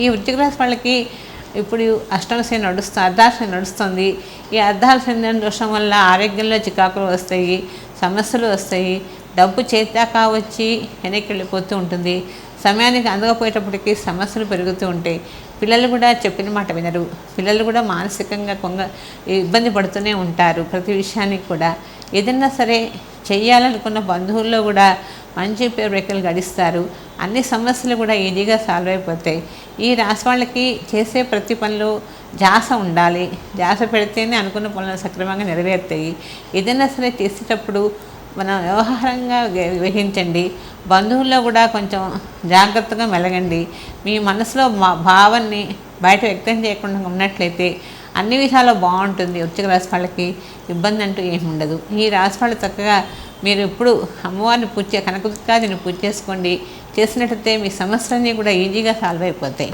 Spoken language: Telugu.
ఈ వృత్తిక రాశి వాళ్ళకి ఇప్పుడు అష్టమశ్రీ శని నడుస్తుంది అర్ధాశని నడుస్తుంది. ఈ అర్ధాశని దోషం వల్ల ఆరోగ్యంలో చికాకులు వస్తాయి సమస్యలు వస్తాయి. డబ్బు చేతాక వచ్చి వెనక్కి వెళ్ళిపోతూ ఉంటుంది. సమయానికి అందకపోయేటప్పటికి సమస్యలు పెరుగుతూ ఉంటాయి. పిల్లలు కూడా చెప్పిన మాట వినరు. పిల్లలు కూడా మానసికంగా కొంగ ఇబ్బంది పడుతూనే ఉంటారు ప్రతి విషయానికి కూడా. ఏదన్నా సరే చేయాలనుకున్న బంధువుల్లో కూడా మంచి పేరు రెక్కలు గడిస్తారు. అన్ని సమస్యలు కూడా ఈజీగా సాల్వ్ అయిపోతాయి. ఈ రాశి వాళ్ళకి చేసే ప్రతి పనులు జాస ఉండాలి. జాస పెడితేనే అనుకున్న పనులు సక్రమంగా నెరవేరుతాయి. ఏదైనా సరే చేసేటప్పుడు మనం వ్యవహారంగా వ్య- వహించండి బంధువుల్లో కూడా కొంచెం జాగ్రత్తగా మెలగండి. మీ మనసులో మా భావాన్ని బయట వ్యక్తం చేయకుండా ఉన్నట్లయితే అన్ని విషయాల్లో బాగుంటుంది. వృశ్చిక రాశి వాళ్ళకి ఇబ్బంది అంటూ ఏమి ఉండదు ఈ రాశి వాళ్ళు చక్కగా మీరు ఇప్పుడు అమ్మవారిని పూజ కనకదుర్గాదిని పూజ చేసుకోండి. చేసినట్టయితే మీ సమస్యలన్నీ కూడా ఈజీగా సాల్వ్ అయిపోతాయి.